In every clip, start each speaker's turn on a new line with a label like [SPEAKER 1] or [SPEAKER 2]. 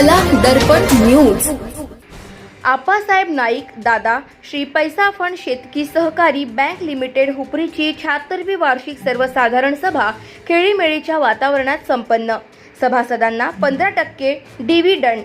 [SPEAKER 1] कला दर्पण न्यूज
[SPEAKER 2] आप्पासाहेब नाईक दादा श्री पैसा फंड शेतकी सहकारी बँक लिमिटेड हुपरीची शहात्तरवी वार्षिक सर्वसाधारण सभा खेळीमेळीच्या वातावरणात संपन्न. सभासदांना पंधरा टक्के डिव्हिडंड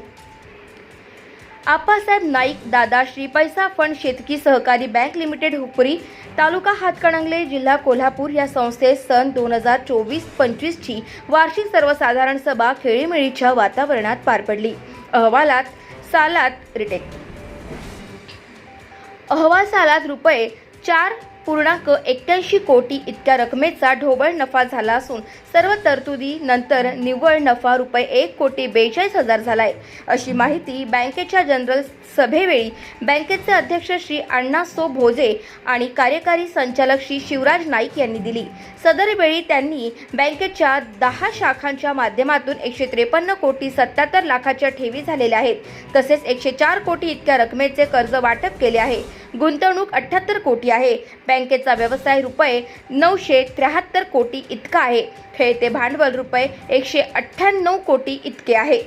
[SPEAKER 2] आप्पासाहेब नाईक दादा Shri Paisa fund Shetki Sahakari bank limited Hupari taluka Hatkanangale जिल्हा कोल्हापूर या संस्थेत सन दोन हजार चोवीस पंचवीसची वार्षिक सर्वसाधारण सभा खेळीमेळीच्या वातावरणात पार पडली. अहवालात सालात रिटेक. अहवाल सालात रुपये चार पूर्णांक एक्क्याऐंशी कोटी इतक्या रकमेचा ढोबळ नफा झाला असून सर्व तरतुदी नंतर निव्वळ नफा रुपये एक कोटी बेचाळीस हजार झाला आहे अशी माहिती बँकेच्या जनरल सभेवेळी बँकेचे अध्यक्ष श्री अण्णासो भोजे आणि कार्यकारी संचालक श्री शिवराज नाईक यांनी दिली. सदरवेळी त्यांनी बँकेच्या दहा शाखांच्या माध्यमातून एकशे त्रेपन्न कोटी सत्याहत्तर लाखाच्या ठेवी झालेल्या आहेत. तसेच एकशे चार कोटी इतक्या रकमेचे कर्ज वाटप केले आहे. गुंतवणूक अठ्ठ्याहत्तर कोटी आहे. बँकेचा व्यवसाय रुपये नऊशे त्र्याहत्तर कोटी इतका आहे. खेळते भांडवल रुपये एकशे अठ्ठ्याण्णव कोटी इतके आहे.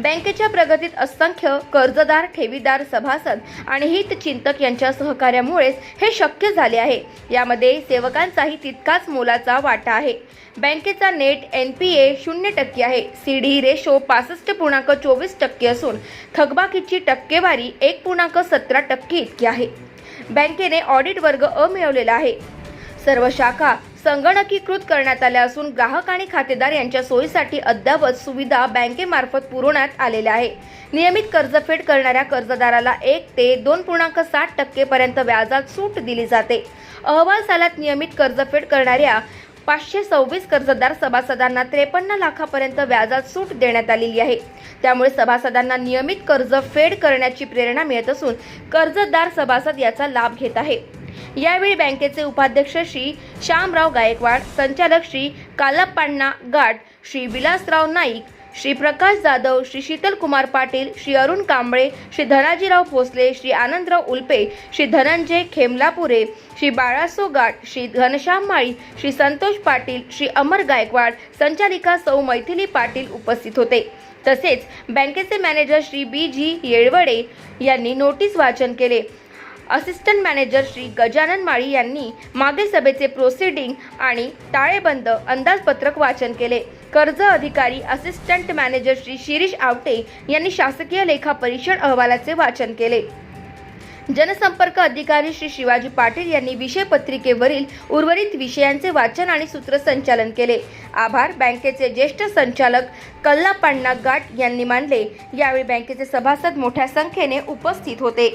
[SPEAKER 2] बँकेच्या प्रगतीत असंख्य कर्जदार ठेवीदार सभासद आणि हितचिंतक यांच्या सहकार्यामुळेच हे शक्य झाले आहे. यामध्ये सेवकांचाही तितकाच मोलाचा वाटा आहे. बँकेचा नेट एन पी ए शून्य टक्के आहे. सी डी रेशो पासष्ट पूर्णांक चोवीस टक्के असून थकबाकीची टक्केवारी एक पूर्णांक सतरा टक्के इतकी आहे. बँकेने ऑडिट वर्ग अ मिळवलेला आहे. सर्व शाखा संगणकीकृत करण्यात आल्या असून ग्राहक आणि खातेदार यांच्या सोयीसाठी अद्ययावत सुविधा बँकेमार्फत पुरवण्यात आलेल्या आहे. नियमित कर्जफेड करणाऱ्या कर्जदाराला एक ते दोन पूर्णांक साठ टक्केपर्यंत व्याजात सूट दिली जाते. अहवाल सालात नियमित कर्जफेड करणाऱ्या पाचशे सव्वीस कर्जदार सभासदांना त्रेपन्न लाखापर्यंत व्याजात सूट देण्यात आलेली आहे. त्यामुळे सभासदांना नियमित कर्ज फेड करण्याची प्रेरणा मिळत असून कर्जदार सभासद याचा लाभ घेत आहे. यावेळी बँकेचे उपाध्यक्ष श्री श्यामराव गायकवाड संचालक श्री कालप्पाण्णा गाठ श्री विलासराव नाईक श्री प्रकाश जाधव श्री शीतल कुमार पाटील श्री अरुण कांबळे श्री धनाजीराव भोसले श्री आनंदराव उल्पे श्री धनंजय खेमलापुरे श्री बाळासो गाठ श्री घनश्याम माळी श्री संतोष पाटील श्री अमर गायकवाड संचालिका सौ मैथिली पाटील उपस्थित होते. तसेच बँकेचे मॅनेजर श्री बी जी येळवडे यांनी नोटीस वाचन केले. असिस्टंट मॅनेजर श्री गजानन माळी यांनी मागील सभेचे प्रोसिडिंग आणि ताळेबंद अंदाजपत्रक वाचन केले. कर्ज अधिकारी असिस्टंट मॅनेजर श्री शिरीष आवटे यांनी शासकीय लेखा परीक्षण अहवालाचे वाचन केले. जनसंपर्क अधिकारी श्री शिवाजी पाटील यांनी विषय पत्रिकेवरील उर्वरित विषयांचे वाचन आणि सूत्रसंचालन केले. आभार. बँकेचे ज्येष्ठ संचालक कल्लापाण्णा गाट यांनी मानले. यावेळी बँकेचे सभासद मोठ्या संख्येने उपस्थित होते.